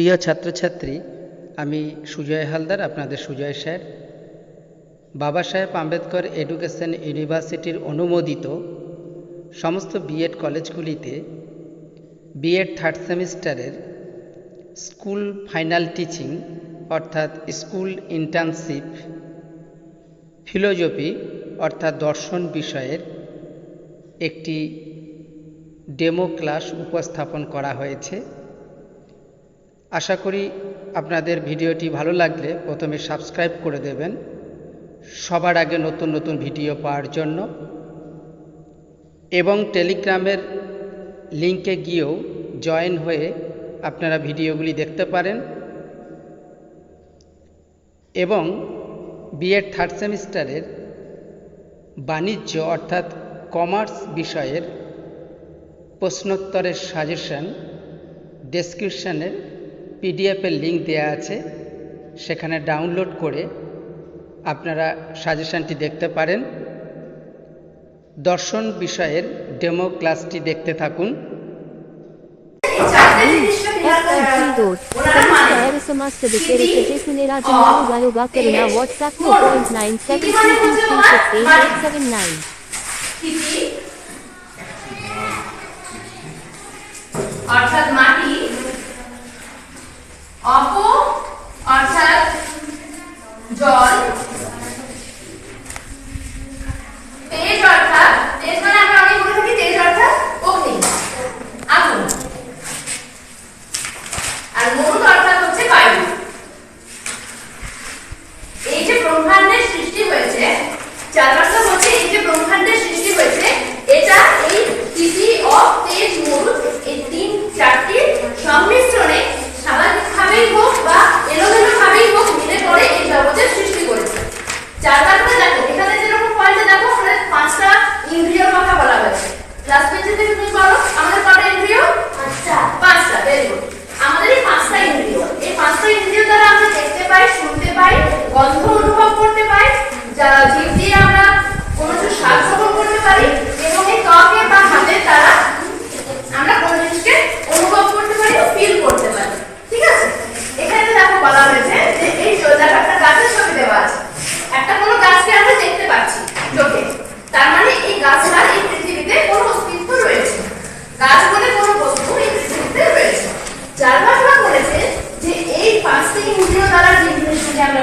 প্রিয় ছাত্রছাত্রী, আমি সুজয় হালদার, আপনাদের সুজয় স্যার। বাবা সাহেব আম্বেদকর এডুকেশন ইউনিভার্সিটির অনুমোদিত সমস্ত বিএড কলেজগুলিতে বিএড থার্ড সেমিস্টারের স্কুল ফাইনাল টিচিং, অর্থাৎ স্কুল ইন্টার্নশিপ ফিলোজফি, অর্থাৎ দর্শন বিষয়ের একটি ডেমো ক্লাস উপস্থাপন করা হয়েছে। আশা করি আপনাদের ভিডিওটি ভালো লাগলে প্রথমে সাবস্ক্রাইব করে দেবেন। সবার আগে নতুন নতুন ভিডিও পাওয়ার জন্য। এবং টেলিগ্রামের লিঙ্কে গিয়েও জয়েন হয়ে আপনারা ভিডিওগুলি দেখতে পারেন। এবং বিএড থার্ড সেমিস্টারের বাণিজ্য অর্থাৎ কমার্স বিষয়ের প্রশ্নোত্তরের সাজেশন ডেসক্রিপশানের পিডিএফের লিঙ্ক দেওয়া আছে, সেখানে ডাউনলোড করে আপনারা সাজেশনটি দেখতে পারেন। দর্শন বিষয়ের ডেমো ক্লাসটি দেখতে থাকুন। F2 Samasta Samasta Vikere Tesunera Janaru Gayoga Karuna WhatsApp 4.9722368879 স্থিতি অর্থাৎ জল তেজ অর্থাৎ তেজ মানে আমরা অনেক বলে থাকি তেজ অর্থাৎ অগ্নি আগুন আর মরুদ অর্থাৎ হচ্ছে বায়ু এই যে ব্রহ্মাণ্ডের সৃষ্টি হয়েছে চারপাশটা হচ্ছে এই যে ব্রহ্মাণ্ডের সৃষ্টি হয়েছে। এটা এই তিথি অফ তেজ মরুদ এই তিন চারটির সংমিশ্রণে স্বাভাবিকভাবেই হোক বা এলোমেলো ভাবেই হোক মিলে পড়ে এই জগতের সৃষ্টি করেছে। চারপাশটা দেখো এখানে যেরকম পয়েন্টে দেখো ওখানে পাঁচটা ইন্দ্রিয়র কথা বলা হয়েছে। পেজে থেকে তুমি বলো আমাদের কটা ইন্দ্রিয়? পাঁচটা। পাঁচটা ভেরি গুড আমাদের এই পাঁচটা ইন্দ্রিয়। এই পাঁচটা ইন্দ্রিয় দ্বারা আমরা দেখতে পাই শুনতে পাই গন্ধ অনুভব করতে পাই যা জিভ দিয়ে আমরা কোনো কিছু স্বাদ গ্রহণ করতে পারি এবং এই ত্বকে বা হাতের দ্বারা আমরা কোনো জিনিসকে অনুভব করতে পারি ও ফিল করতে পারি ঠিক আছে এখানে দেখো বলা হয়েছে যে এই দেখো একটা গাছের ছবি দেওয়া আছে একটা কোনো গাছকে আমরা দেখতে পাচ্ছি চোখে তার মানে এই গাছটার এই পৃথিবীতে কোনো অস্তিত্ব রয়েছে গাছ বলে কোনো বস্তু এই পৃথিবীতে রয়েছে ভাষা বলেছে যে এই পাঁচটি ইন্দ্রিয় দ্বারা যে জিনিসগুলি আমরা